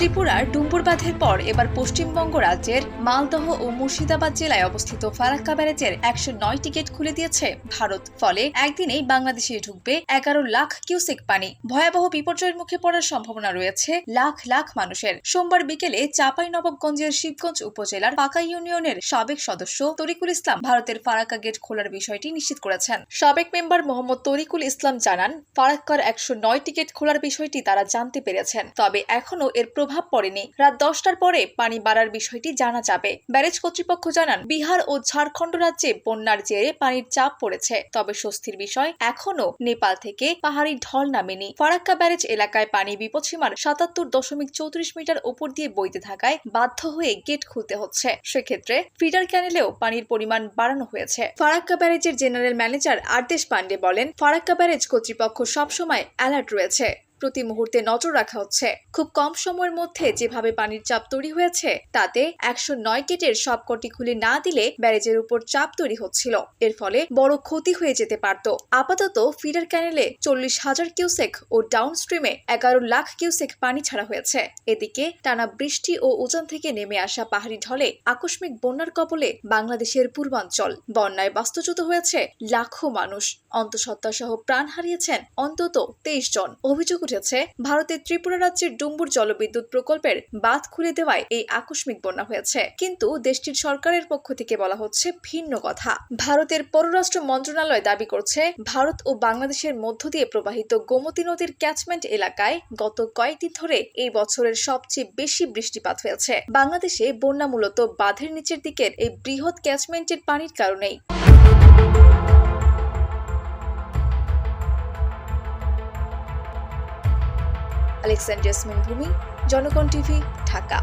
ত্রিপুরার ডুম্বুর বাঁধের পর এবার পশ্চিমবঙ্গ রাজ্যের মালদহ ও মুর্শিদাবাদ জেলায় অবস্থিত ফারাক্কা ব্যারেজের একশো নয় টিকিট খুলে দিয়েছে ভারত। ফলে একদিনেই বাংলাদেশে ঢুকবে এগারো লাখ কিউসেক পানি। ভয়াবহ বিপর্যয়ের মুখে পড়ার সম্ভাবনা রয়েছে লাখ লাখ মানুষের। সোমবার বিকেলে চাপাই নবাবগঞ্জের শিবগঞ্জ উপজেলার পাকা ইউনিয়নের সাবেক সদস্য তরিকুল ইসলাম ভারতের ফারাক্কা গেট খোলার বিষয়টি নিশ্চিত করেছেন। সাবেক মেম্বার মোহাম্মদ তরিকুল ইসলাম জানান, ফারাক্কার একশো নয় টিকিট খোলার বিষয়টি তারা জানতে পেরেছেন। তবে এখনও এর প্রভাব পড়েনি। রাত দশটার পরে পানি বাড়ার বিষয়টি জানা যাবে। ব্যারেজ কর্তৃপক্ষ জানান, বিহার ও ঝাড়খণ্ড রাজ্যে বন্যার জেরে পানির চাপ পড়েছে। তবে স্বস্তির বিষয় এখনও নেপাল থেকে পাহাড়ি ঢল নামেনি। ফারাক্কা ব্যারেজ এলাকায় পানি বিপদসীমার সাতাত্তর দশমিক চৌত্রিশ মিটার উপর দিয়ে বইতে থাকায় বাধ্য হয়ে গেট খুলতে হচ্ছে। সেক্ষেত্রে ফিডার ক্যানেলেও পানির পরিমাণ বাড়ানো হয়েছে। ফারাক্কা ব্যারেজের জেনারেল ম্যানেজার আর্দেশ পান্ডে বলেন, ফারাক্কা ব্যারেজ কর্তৃপক্ষ সবসময় অ্যালার্ট রয়েছে। প্রতি মুহূর্তে নজর রাখা হচ্ছে। খুব কম সময়ের মধ্যে যেভাবে পানির চাপ তৈরি হয়েছে, তাতে একশো নয় গেটের সবকটি খুলে না দিলে ব্যারেজের উপর চাপ তৈরি হচ্ছিল। এর ফলে বড় ক্ষতি হয়ে যেতে পারত। আপাতত ফিডার ক্যানেলে চল্লিশ হাজার কিউসেক ও ডাউন স্ট্রিমে এগারো লাখ কিউসেক পানি ছাড়া হয়েছে। এদিকে টানা বৃষ্টি ও উজান থেকে নেমে আসা পাহাড়ি ঢলে আকস্মিক বন্যার কবলে বাংলাদেশের পূর্বাঞ্চল। বন্যায় বাস্তুচ্যুত হয়েছে লাখো মানুষ। অন্তঃসত্ত্বা সহ প্রাণ হারিয়েছেন অন্তত তেইশ জন। অভিযোগ উঠেছে ভারতের ত্রিপুরা রাজ্যের ডুম্বুর জলবিদ্যুৎ প্রকল্পের বাঁধ খুলে দেওয়ায় এই আকস্মিক বন্যা হয়েছে। কিন্তু দেশটির সরকারের পক্ষ থেকে বলা হচ্ছে ভিন্ন কথা। ভারতের পররাষ্ট্র মন্ত্রণালয় দাবি করছে, ভারত ও বাংলাদেশের মধ্য দিয়ে প্রবাহিত গোমতী নদীর ক্যাচমেন্ট এলাকায় গত কয়েকদিন ধরে এই বছরের সবচেয়ে বেশি বৃষ্টিপাত হয়েছে। বাংলাদেশে বন্যা মূলত বাঁধের নিচের দিকের এই বৃহৎ ক্যাচমেন্টের পানির কারণেই। আলেকজান্ডার জেসমিন ভূমি জনগণ টিভি ঢাকা।